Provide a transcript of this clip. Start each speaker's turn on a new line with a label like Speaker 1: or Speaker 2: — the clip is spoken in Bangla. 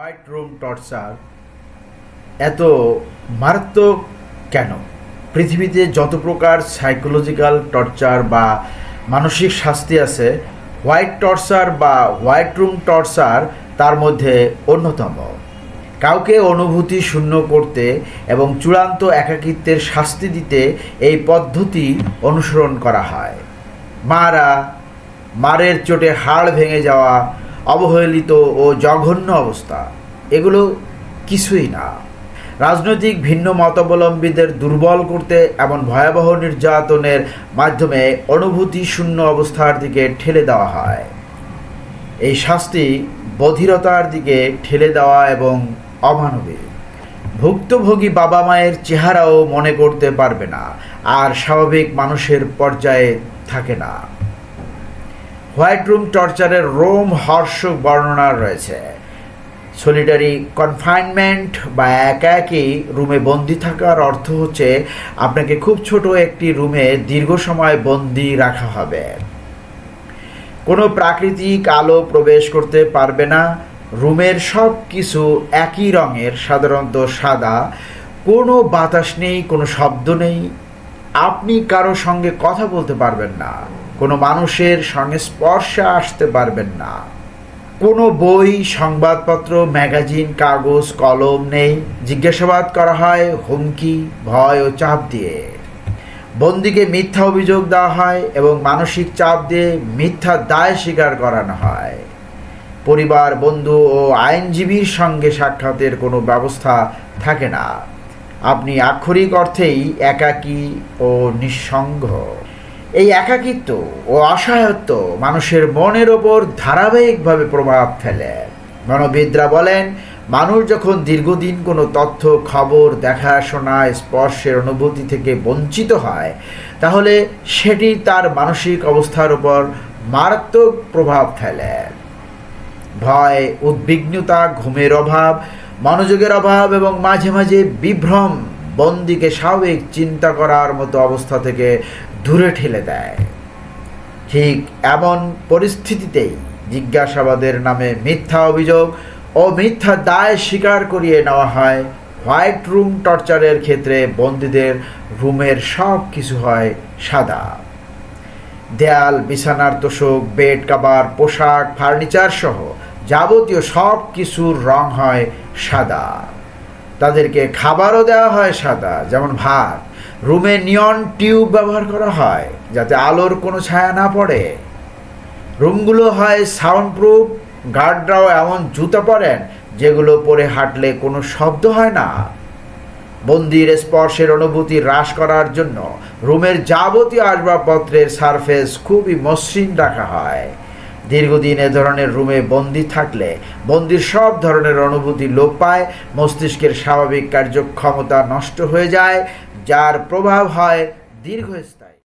Speaker 1: হোয়াইট রুম টর্চার এত মারাত্মক কেন? পৃথিবীতে যত প্রকার সাইকোলজিক্যাল টর্চার বা মানসিক শাস্তি আছে, হোয়াইট টর্চার বা হোয়াইট রুম টর্চার তার মধ্যে অন্যতম। কাউকে অনুভূতি শূন্য করতে এবং চূড়ান্ত একাকিত্বের শাস্তি দিতে এই পদ্ধতি অনুসরণ করা হয়। মারা, মারের চোটে হাড় ভেঙে যাওয়া অবহেলিত ও জঘন্য অবস্থা। এগুলো কিছুই না। রাজনৈতিক ভিন্ন মতাবলম্বীদের দুর্বল করতে এমন ভয়াবহ নির্যাতনের মাধ্যমে অনুভূতি শূন্য অবস্থার দিকে ঠেলে দেওয়া হয়। এই শাস্তি বধিরতার দিকে ঠেলে দেওয়া এবং অমানবিক। ভুক্তভোগী বাবা মায়ের চেহারাও মনে করতে পারবে না, আর স্বাভাবিক মানুষের পর্যায়ে থাকে না। হোয়াইট রুম টর্চারের রোম হর্ষক বর্ণনা রয়েছে। সলিটারি কনফাইনমেন্ট বা একা একই রুমে বন্দি থাকার অর্থ হচ্ছে আপনাকে খুব ছোট একটি রুমে দীর্ঘ সময় বন্দি রাখা হবে। কোনো প্রাকৃতিক আলো প্রবেশ করতে পারবে না। রুমের সব কিছু একই রঙের, সাধারণত সাদা। কোনো বাতাস নেই, কোনো শব্দ নেই। আপনি কারও সঙ্গে কথা বলতে পারবেন না। কোনো মানুষের সঙ্গে স্পর্শে আসতে পারবেন না। কোনো বই, সংবাদপত্র, ম্যাগাজিন, কাগজ, কলম নেই। জিজ্ঞাসাবাদ করা হয় হুমকি, ভয় ও চাপ দিয়ে। বন্দিকে মিথ্যা অভিযোগ দেওয়া হয় এবং মানসিক চাপ দিয়ে মিথ্যা দায় স্বীকার করানো হয়। পরিবার, বন্ধু ও আইনজীবীর সঙ্গে সাক্ষাতের কোনো ব্যবস্থা থাকে না। আপনি আক্ষরিক অর্থেই একাকী ও নিঃসঙ্গ। এই একাকিত্ব ও অসহায়ত্ব মানুষের মনের ওপর ধারাবাহিকভাবে প্রভাব ফেলে। মনোবিদরা বলেন, মানুষ যখন দীর্ঘদিন কোনো তথ্য, খবর, দেখাশোনা, স্পর্শের অনুভূতি থেকে বঞ্চিত হয়, তাহলে সেটি তার মানসিক অবস্থার উপর মারাত্মক প্রভাব ফেলে। ভয়, উদ্বিগ্নতা, ঘুমের অভাব, মনোযোগের অভাব এবং মাঝে মাঝে বিভ্রম বন্দিকে স্বাভাবিক চিন্তা করার মতো অবস্থা থেকে দূরে ঠেলে দেয়। ঠিক এমন পরিস্থিতিতেই জিজ্ঞাসাবাদের নামে মিথ্যা অভিযোগ ও মিথ্যা দায় স্বীকার করিয়ে নেওয়া হয়। হোয়াইট রুম টর্চারের ক্ষেত্রে বন্দীদের রুমের সব কিছু হয় সাদা। দেয়াল, বিছানার তোষক, বেড কাবার পোশাক ফার্নিচার সহ যাবতীয় সব কিছুর রং হয় সাদা। তাদেরকে খাবারও দেওয়া হয় সাদা, যেমন ভাত। রুমে নিয়ন টিউব ব্যবহার করা হয়, যাতে আলোর কোনো ছায়া না পড়ে। রুমগুলো হয় সাউন্ড প্রুফ গার্ডরাও এমন জুতা পরেন, যেগুলো পরে হাঁটলে কোনো শব্দ হয় না। বন্দির স্পর্শের অনুভূতি হ্রাস করার জন্য রুমের যাবতীয় আসবাবপত্রের সারফেস খুবই মসৃণ রাখা হয়। দীর্ঘদিন এ ধরনের রুমে বন্দি থাকলে বন্দির সব ধরনের অনুভূতি লোপ পায়, মস্তিষ্কের স্বাভাবিক কার্যক্ষমতা নষ্ট হয়ে যায়, যার প্রভাব হয় দীর্ঘস্থায়ী